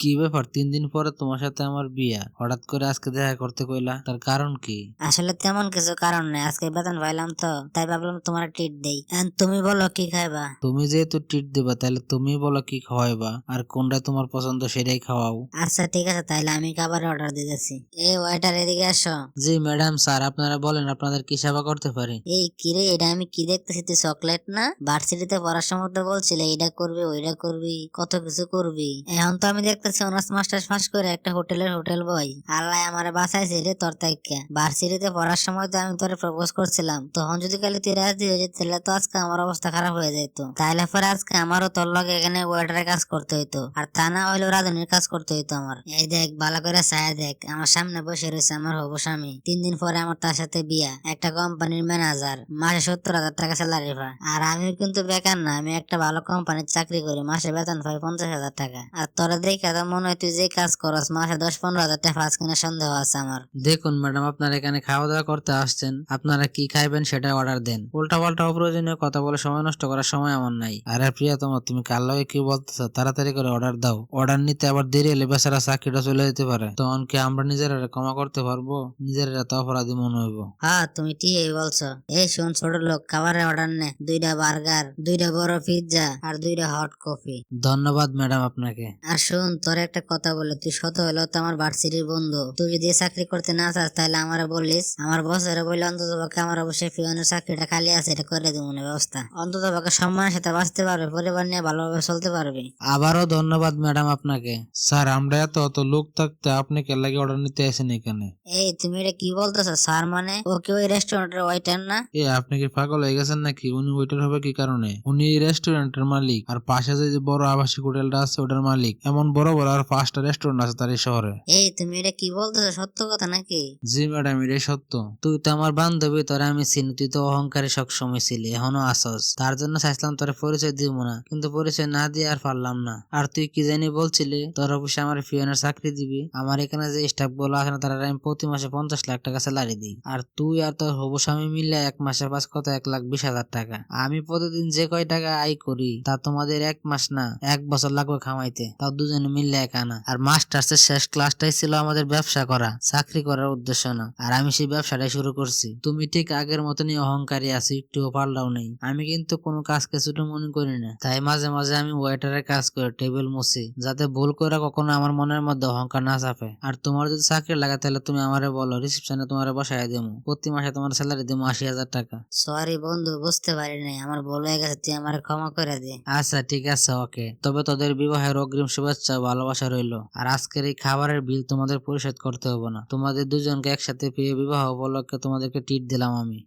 কি ব্যাপার? তিন দিন পরে তোমার সাথে আমার বিয়া। হঠাৎ করে আজকে দেখা করতে কইলা তার কারণ কি? আসলে তেমন কিছু কারণ নেই। আজকে বেতন পাইলাম তো তাই ভাবলাম তোমার ট্রিট দেই। তুমি বলো কি খাইবা? তুমি যেহেতু ট্রিট দিবা তাহলে তুমি বলো কি খাওয়াইবা আর কোনটা তোমার পছন্দ সেটাই খাওয়াও। আচ্ছা ঠিক আছে তাহলে আমি খাবার অর্ডার দিয়ে দিতেছি। এই ওয়েটার এদিকে আসো। জি ম্যাডাম স্যার আপনারা বলেন আপনাদের কি সেবা করতে পারি? এই কিরে এটা আমি কি দেখতেছি? তুই চকলেট না? ভার্সিটিতে পড়ার সময় তো বলছিলে এটা করবি ওইটা করবি কত কিছু করবি। এখন তো আমি দেখতেছি অনার্স মাস্টার্স পাস করে একটা হোটেলের হোটেল বই। আল্লাহ আমার বাঁচাইছে রে তোর তাইকে ভার্সিটিতে পড়ার সময় তো আমি তোরে প্রপোজ করছিলাম। তখন যদি কালি তুই রাজি হয়ে যেত তাহলে তো আজকে আমার অবস্থা খারাপ হয়ে যেত তাহলে পরে আজকে আমারও তোর লগে এখানে ওয়েটারের কাজ করতে হইতো। আর তা না হইলেও রাধুনির কাজ করতে হইতো আমার। এই দেখ, ভালো করে ছায়া দেখ। আমার সামনে বসে রয়েছে আমার হবু স্বামী। তিন দিন পরে আমার তার সাথে বিয়া। একটা কোম্পানির ম্যানেজার। মাসে সত্তর হাজার টাকা স্যালারি পায়। আর আমি কিন্তু বেকার না। আমি একটা ভালো কোম্পানির চাকরি করি। মাসে বেতন পাই পঞ্চাশ হাজার টাকা। আর তোরা দেখে তো মনে হয় তুই যে কাজ করস মাসে দশ পনেরো হাজার টাকা পাঁচ কিনা সন্দেহ আছে আমার। দেখুন ম্যাডাম আপনারা এখানে খাওয়া দাওয়া করতে আসছেন আপনারা কি খাইবেন সেটা অর্ডার দেন। উল্টা পাল্টা অপ্রয়োজনীয় কথা বলে সময় নষ্ট করার সময় আমার নাই। আরে প্রিয়তম তুমি কার লগে কি বলতেছো? তাড়াতাড়ি করে অর্ডার দাও। অর্ডার নিতে আবার দেরি হলে বেচারা চাকরিটা চলে যেতে পারে। তখন কি আমরা নিজেরা ক্ষমা করতে পারব? নিজেরা তো অপরাধী মনে হইব। হ্যাঁ তুমি ঠিকই বলছো। এই শোন ছোট লোক খাবারের অর্ডার নে। দুইটা বার্গার দুইটা বড় পিৎজা আর দুইটা হট কফি ধন্যবাদ ম্যাডাম আপনাকে। আর শোন তোর একটা কথা বলে তুই শত হলেও তো আমার ভার্সিটির বন্ধু। তুই যদি চাকরি করতে না চাস তাহলে আমার বলিস আমার বসেরা বললে অন্তত পক্ষে আমার অবশ্যই পিওনের চাকরিটা খালি আছে এটা করে দেবো না ব্যবস্থা। অন্তত পক্ষে সম্মানের সাথে বাঁচতে পারবে পরিবার নিয়ে ভালোভাবে চলতে পারবে। আবারও ধন্যবাদ ম্যাডাম আপনাকে। স্যার আমরা এত অত লোক থাকতে আপনি কে লাগে অর্ডার নিতে আসেন এখানে? এই তুমি এটা কি বলতেছো স্যার মানে? ও কি ওই রেস্টুরেন্টের ওয়েটার না? এ আপনি কি পাগল হয়ে গেছেন নাকি? উনি ওয়েটার হবে কি কারণে? উনি এই রেস্টুরেন্টের মালিক আর পাশে যে বড় আবাসিক হোটেলটা আছে ওটার মালিক। এমন বড় বড় আর পাঁচটা রেস্টুরেন্ট আছে তার এই শহরে। এই তুমি এটা কি বলতেছো? সত্য কথা নাকি? জি ম্যাডাম এটাই সত্য। তুই তো আমার বান্ধবী তোরা আমি চিনি তুই তো অহংকারী সবসময় ছিলি এখনও আসস তার জন্য চাইছিলাম তোর পরিচয় দিব না কিন্তু পরিচয় না দিয়ে আর পারলাম না। আর তুই কি জানি বলছিলি তোর অফিসে আমার ফিওনের চাকরি দিবি আমার এখানে যে স্টাফগুলো আছে না তারা আমি প্রতি মাসে পঞ্চাশ লাখ টাকা স্যালারি দিই। আর তুই আর তোর হবু স্বামী মিলে এক মাসের পাঁচ কত? এক লাখ বিশ হাজার টাকা। আমি প্রতিদিন যে কয় টাকা আয় করি তা তোমাদের এক মাস না এক বছর লাগবে খামাইতে। তাও দুজনে মিললে এক আনা আর মাস্টার্সের শেষ ক্লাসটাই ছিল আমাদের ব্যবসা করা চাকরি করার উদ্দেশ্য না। আর আমি সেই ব্যবসাটাই শুরু করছি। তুমি ঠিক আগের মতনই অহংকারী আছো একটুও পাল্টাও নেই। আমি কিন্তু কোনো কাজকে ছোট মনে করি না। তাই মাঝে মাঝে আমি ওয়েটারের কাজ করি টেবিল মুছি যাতে ভুল করে কখনো আমার মনের মধ্যে অহংকার না চাপে। আর তোমার যদি চাকরি লাগে তাহলে তুমি আমারে বলো রিসেপশনে তোমার বসাই দেবো প্রতি মাসে তোমার স্যালারি দেবো আশি হাজার টাকা। সরি বন্ধু বুঝতে পারি নাই আমার ভুল হয়ে গেছে তুই আমার ক্ষমা করে দে। আচ্ছা ঠিক আছে ওকে তবে তোদের বিবাহের অগ্রিম শুভেচ্ছা ভালোবাসা রইল। আর আজকের এই খাবারের বিল তোমাদের পরিশোধ করতে হবে না। তোমাদের দুজনকে একসাথে পেয়ে বিবাহ উপলক্ষে তোমাদেরকে টিট দিলাম আমি।